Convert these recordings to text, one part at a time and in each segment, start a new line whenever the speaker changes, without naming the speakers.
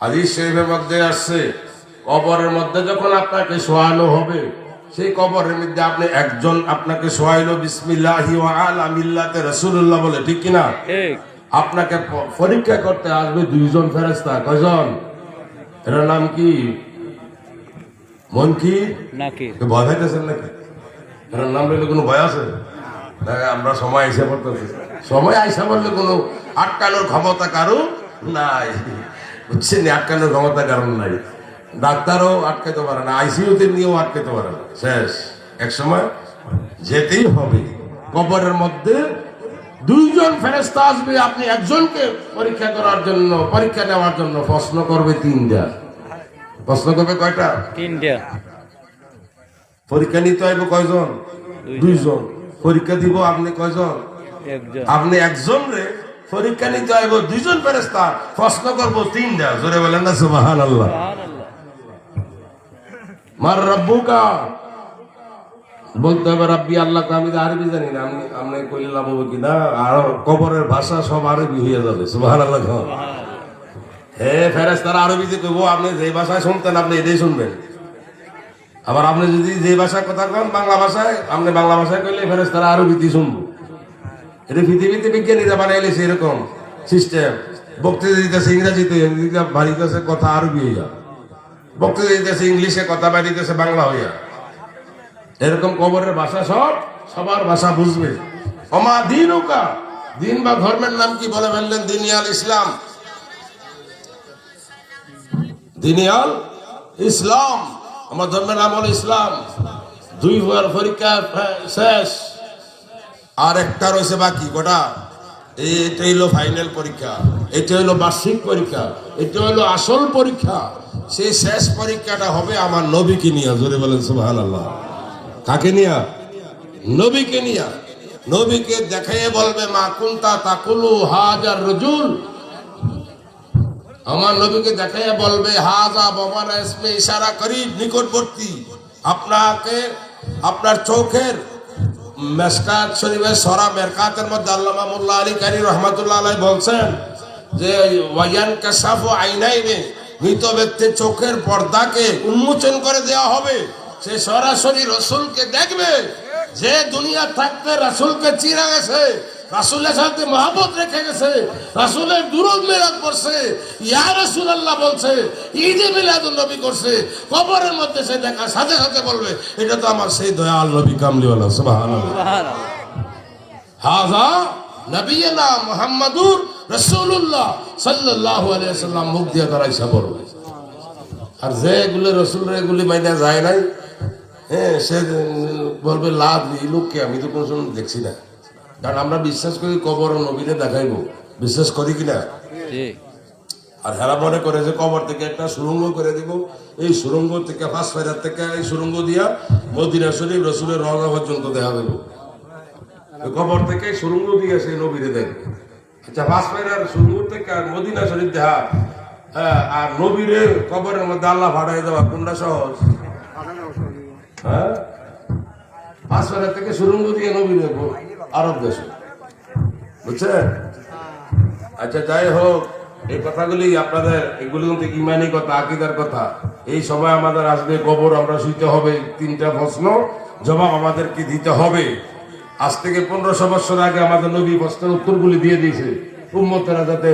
হাদিস শরীফের মধ্যে আসছে কবরের মধ্যে যখন আপনাকে শোয়ানো হবে সেই কবরের মধ্যে আপনি একজন আপনাকে শোয়াইলো বিসমিল্লাহি ওয়া আলা রাসূলুল্লাহ বলে ঠিক কিনা? আপনাকে পরীক্ষা করতে আসবে দুইজন ফেরেস্তা কয়জন? এটার নাম কি? মনকির
নাকির।
ভয় খাইতেছেন নাকি? এটার নাম লইলে কোনো ভয় আছে? আমরা সময় আইসা পড়তেছি। সময় আইসা বললে কোনো আটকানোর ক্ষমতা কারও নাই। বুঝছেন আটকানোর ক্ষমতা কারণ নাই। ডাক্তারও আটকাতে পারে না আইসিইউতে নিয়েও আটকাতে পারে না। শেষ। এক সময় যেতেই হবে। কবরের মধ্যে দুইজন ফেরেস্তা আসবে আপনি একজনকে পরীক্ষা করার জন্য পরীক্ষা নেওয়ার জন্য প্রশ্ন করবে তিনটা। প্রশ্ন করবে কয়টা?
তিনটা।
পরীক্ষা নিতে হইব কয়জন? দুইজন। পরীক্ষা দিব আপনি কয়জন? আপনি একজন রে পরীক্ষা নিতে হইব দুইজন ফেরেস্তা প্রশ্ন করব তিনটা। জোরে বলেন না সুবাহান আল্লাহ। মার রব্বুকা। বলতে হবে, রাব্বি, আল্লাহ আমি তো আরবি জানি না, আমি আপনি কইলে লাভ হবে কিনা আর কবরের ভাষা সব আরবি হয়ে যাবে সুবাহান আল্লাহ। হে ফেরেস্তারা আরবিতে কইব, আপনি যে ভাষায় শুনতেন, আপনি এটাই শুনবেন। আবার আপনি যদি যে ভাষায় কথা কন, বাংলা ভাষায়, আপনি বাংলা ভাষায় কইলে ফেরেস্তারা আরবিতে শুনব। এটা পৃথিবীতে বিজ্ঞানীরা বানাইলে সেরকম সিস্টেম। বক্তৃতা দিতেছে ইংরেজিতে বাড়িতেছে কথা আরবি হইয়া। বক্তৃতা দিতেছে ইংলিশে, কথা বাড়িতেছে বাংলা হইয়া। এরকম কবরের ভাষা সব সবার ভাষা বুঝবে। অমা দিন ওকা দিন বা ধর্মের নাম কি বলে ফেললেন? দিনিয়াল ইসলাম। দিনিয়াল ইসলাম। আমার ধর্মের নাম হলো ইসলাম। দুই বার পরীক্ষা ফে- শেষ। আর একটা রয়েছে বাকি গোটা এটা হইল ফাইনাল পরীক্ষা, এটা হইল বার্ষিক পরীক্ষা, এটা হইল আসল পরীক্ষা। সেই শেষ পরীক্ষাটা হবে আমার নবীকে নিয়ে, জোরে বলেন সুবাহান আল্লাহ কাকে নিয়া? নবীকে নিয়া। নবীকে দেখাইয়ে বলবে, মা কুন্তা তাকুলু হাজার রজুল? আমার নবীকে দেখাইয়া বলবে, হাজা ইসমে ইশারা করি নিকটবর্তী। আপনাকে, আপনার চোখের মেসকাত শরীফের সরা মেরকাতের মধ্যে আল্লামা মোল্লা আলী কারি রহমাতুল্লাহ আলাই বলছেন যে ওয়াইয়ান কাসাফ আইনাইনে মৃত ব্যক্তির চোখের পর্দাকে উন্মোচন করে দেওয়া হবে। সে সরাসরি রসুলকে দেখবে। যে দুনিয়া থাকতে রসুলকে চিরা গেছে। রাসুলের সাথে মহাবত রেখে গেছে, রাসুলের দুরুদ মিলাদ করছে ইয়া রাসুল আল্লাহ বলছে, ঈদে মিলাদুল নবী করছে, কবরের মধ্যে সে দেখা সাথে সাথে বলবে, এটা তো আমার সেই দয়াল নবী কামলিওয়ালা, সুবহানাল্লাহ। হাজা নবিয়না মুহাম্মাদুর রাসূলুল্লাহ সাল্লাল্লাহু আলাইহি মুখ দিয়ে দাঁড়াইছে বলবে। আর যে এগুলো রসুল এগুলি মাইনা যায় নাই হ্যাঁ সে বলবে লাভ এই লোককে আমি তো কোনো দেখছি না। কারণ আমরা বিশ্বাস করি কবর নবীরে দেখাইবো। বিশ্বাস করি কিনা? আর হেরা মনে করে যে কবর থেকে একটা সুরঙ্গ করে দিব। এই সুরঙ্গ থেকে ফাঁস ফেরার থেকে এই সুরঙ্গ দিয়া মদিনা শরীফ রসুলের রওনা পর্যন্ত দেখা দেবো। কবর থেকে সুরঙ্গ দিয়ে সেই নবীরে দেখবে। আচ্ছা ফাঁস ফেরার সুরঙ্গ থেকে আর মদিনা শরীফ দেখা হ্যাঁ, আর নবীরে কবরের মধ্যে আল্লাহ ভাড়াই দেওয়া কোনটা সহজ? হ্যাঁ? ফাঁস ফেরার থেকে সুরঙ্গ দিয়ে নবীরে আরব দেশে। বুঝছেন? আচ্ছা যাই হোক, এই কথাগুলি আপনাদের, এগুলি কিন্তু ইমানি কথা, আকিদার কথা। এই সময় আমাদের আসবে কবর, আমরা শুইতে হবে তিনটা প্রশ্ন। জবাব আমাদেরকে দিতে হবে। আজ থেকে পনেরোশো বছর আগে আমাদের নবী প্রশ্নের উত্তরগুলি দিয়ে দিয়েছে, উম্মতেরা যাতে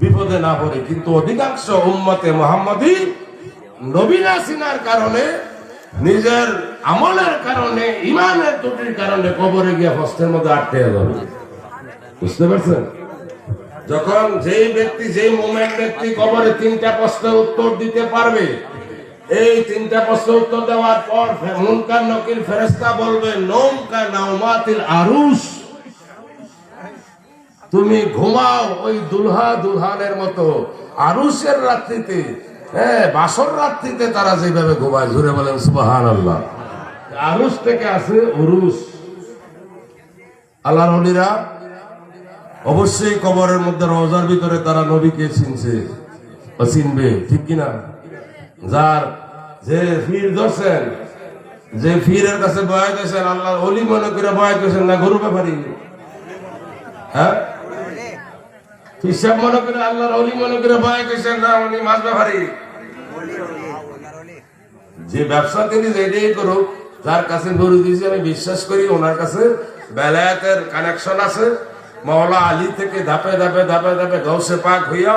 বিপদে না পড়ে। কিন্তু অধিকাংশ উম্মতে মোহাম্মদী নবী না চিনার কারণে নিজের আমলের কারণে ইমানের ত্রুটির কারণে কবরে গিয়ে প্রশ্নের মধ্যে আটকে যাবে বুঝতে পারছেন? যখন যেই ব্যক্তি, যেই মোমেন্ট ব্যক্তি কবরে তিনটা প্রশ্নের উত্তর দিতে পারবে, এই তিনটা প্রশ্ন উত্তর দেওয়ার পর মুনকার নকির ফেরেস্তা বলবে, নৌকা নাওমাতিল আরুস তুমি ঘুমাও ওই দুলহা দুলহানের মতো। আরুসের রাত্রিতে হ্যাঁ বাসর রাত্রিতে তারা যেভাবে ঘুমায় ঘুরে বলেন সুবাহান আল্লাহ আরুস থেকে আছে উরুস। আল্লাহর হলিরা অবশ্যই কবরের মধ্যে রোজার ভিতরে তারা নবীকে চিনছে চিনবে, ঠিক কিনা? যার যে ফির ধরছেন, যে ফিরের কাছে বয়া গেছেন আল্লাহ অলি মনে করে বয়া গেছেন না গরু ব্যাপারি? হ্যাঁ? হিসাব মনে করে আল্লাহর অলি মনে করে ভয় কইছেন না উনি মাছ ব্যাপারী? যে ব্যবসা তিনি যেটাই করুক যার কাছে গরু দিয়েছি, আমি বিশ্বাস করি ওনার কাছে বেলায়াতের কানেকশন আছে। মহলা আলী থেকে ধাপে ধাপে ধাপে ধাপে গৌসে পাক হইয়া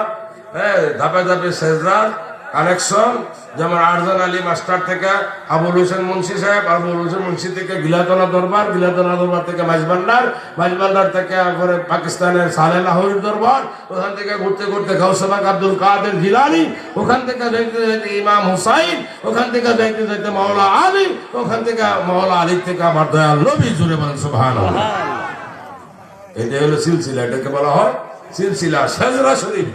হ্যাঁ ধাপে ধাপে শেজরার কানেকশন যেমন আরজান আলী মাস্টার থেকে আবুল হোসেন মুন্সি সাহেব আবুল হোসেন মুন্সি থেকে গিলাতলা দরবার গিলাতলা দরবার থেকে মাঝবান্ডার মাঝবান্ডার থেকে পরে পাকিস্তানের সালে লাহোরের দরবার ওখান থেকে ঘুরতে ঘুরতে গৌসবাক আব্দুল কাদের জিলানি ওখান থেকে দেখতে দেখতে ইমাম হুসাইন ওখান থেকে দেখতে দেখতে মাওলা আলী ওখান থেকে মাওলা আলী থেকে আমার দয়াল নবী জুড়ে বলেন সুবহানাল্লাহ। এটা হলো সিলসিলা এটাকে বলা হয় সিলসিলা সেজরা শরীফ।